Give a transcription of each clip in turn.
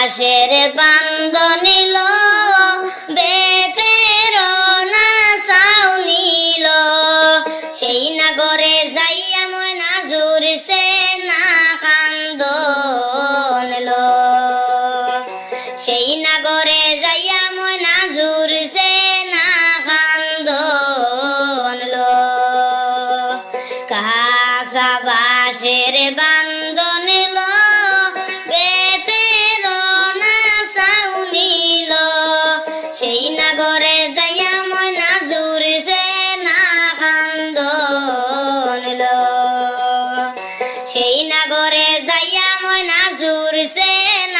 বান্দ নিল বেতের না চাও নিল। সেই নাগরে যাইয়া ময়না জুরছে না খান্দন লো সেই নাগরে যাইয়া ময়না জুরছে না খান্দন লো কাঁচা বাঁশের বান্ধন সেই নাগরে যাইয়া ময়না জুরছে না।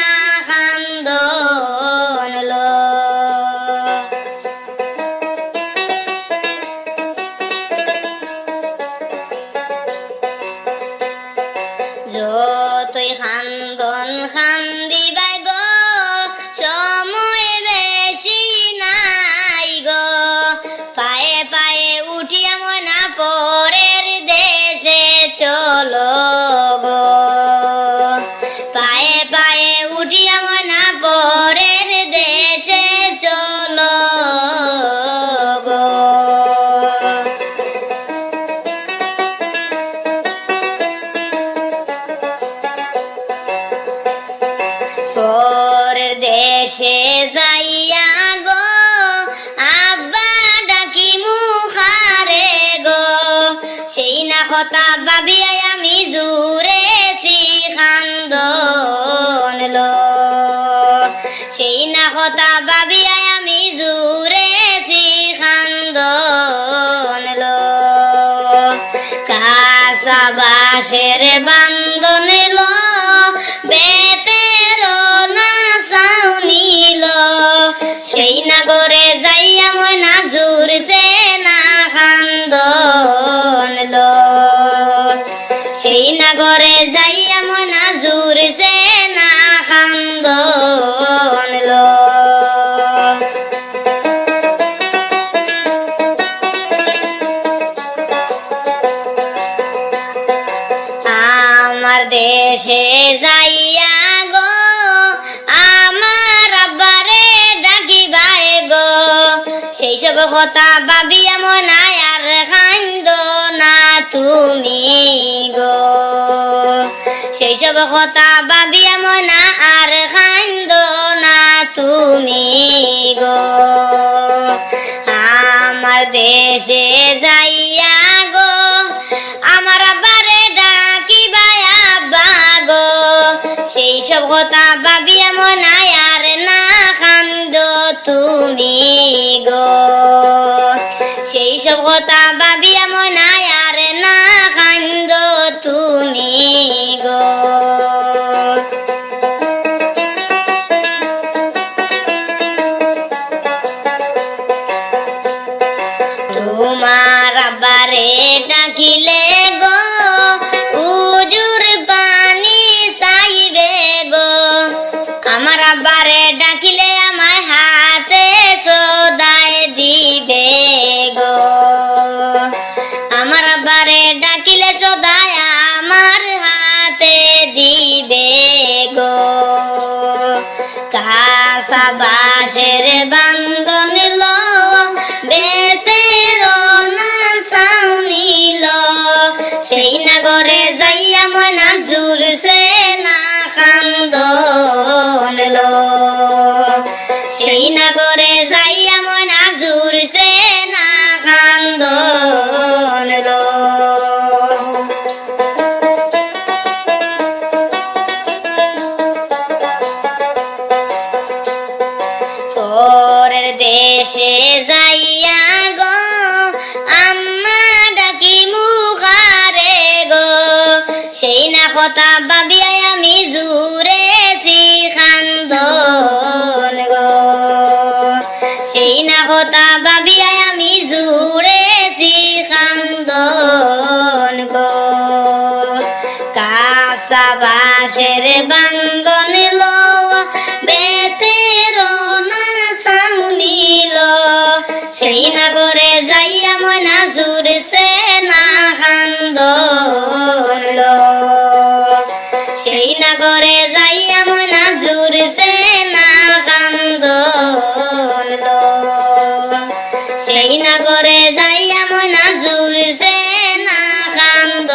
যাইয়া গো, আব্বা ডাকি মুখারে গো। সেই না কথা ভাবিয়াই আমি জুরে খান্দন লো। সেই না কথা ভাবিয়াই আমি জুরে খান্দন লো। কাঁচা বাঁশের বান্ধন সেই নাগরে যাইয়া মই নাজুর জুরছে না খান্দন লো। সেই নাগরে যাইয়া মই নাজুর না কথা ভাবিয়া মনায় আর খান্দ না তুমি গো। সেই কথা ভাবিয়া মনা আর খান্দ না তুমি গো। আমার দেশে যাইয়া কথা ভাবিয়া বাঁশের বান্ধন লো বেতের সাউনিল সেই নগরে যাইয়া মনা জুরছে দেশে যাইয়া গো, আম্মা ডাকি মুখারে গো। সেই না কথা ভাবিয়াই আমি জুরে খান্দন গো। সেই না কথা ভাবিয়াই আমি জুরে খান্দন গো। কাঁচা বাঁশের বান্ধন মদিনা করে যাইয়া মনা জুড়ছে না কান্দ।